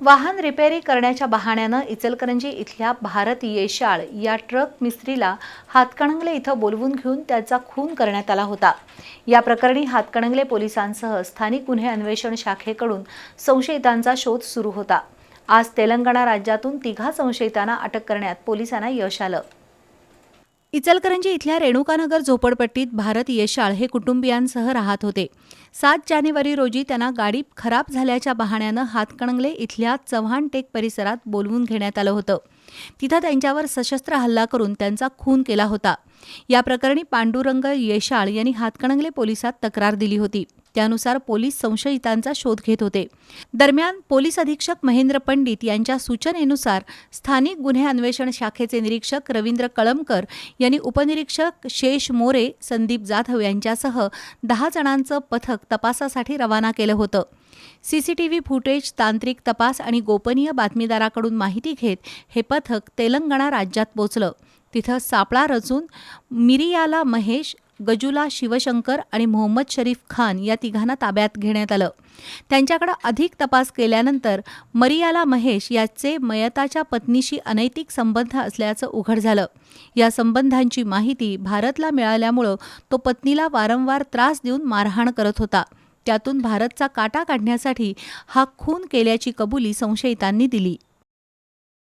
वाहन रिपेरी करण्याच्या बहाण्यानं इचलकरंजी इथल्या भारत येशाळ या ट्रक मिस्त्रीला हातकणंगले इथं बोलवून घेऊन त्याचा खून करण्यात आला होता. या प्रकरणी हातकणंगले पोलिसांसह स्थानिक गुन्हे अन्वेषण शाखेकडून संशयितांचा शोध सुरू होता. आज तेलंगणा राज्यातून तिघा संशयितांना अटक करण्यात पोलिसांना यश आलं. इचलकरंजी इथल्या रेणुकानगर झोपडपट्टीत भारत येशाळ हे कुटुंबियांसह राहत होते. सात जानेवारी रोजी त्यांना गाडी खराब झाल्याच्या बहाण्यानं हातकणंगले इथल्या चव्हाण टेक परिसरात बोलवून घेण्यात आलं होतं. तिथं त्यांच्यावर सशस्त्र हल्ला करून त्यांचा खून केला होता. या प्रकरणी पांडुरंग येशाळ यांनी हातकणंगले पोलिसात तक्रार दिली होती. त्यानुसार पोलीस संशयितांचा शोध घेत होते. दरम्यान पोलीस अधीक्षक महेंद्र पंडित यांच्या सूचनेनुसार स्थानिक गुन्हे अन्वेषण शाखेचे निरीक्षक रवींद्र कळमकर यांनी उपनिरीक्षक शेष मोरे संदीप जाधव यांच्यासह दहा जणांचं पथक तपासासाठी रवाना केलं होतं. सीसीटीव्ही फुटेज तांत्रिक तपास आणि गोपनीय बातमीदाराकडून माहिती घेत हे पथक तेलंगणा राज्यात पोचलं. तिथं सापळा रचून मिरियाला महेश गजुला शिवशंकर आणि मोहम्मद शरीफ खान या तिघांना ताब्यात घेण्यात आलं. त्यांच्याकडे अधिक तपास केल्यानंतर मरियाला महेश याचे मयताच्या पत्नीशी अनैतिक संबंध असल्याचं उघड झालं. या संबंधांची माहिती भारतला मिळाल्यामुळं तो पत्नीला वारंवार त्रास देऊन मारहाण करत होता. त्यातून भारतचा काटा काढण्यासाठी हा खून केल्याची कबुली संशयितांनी दिली.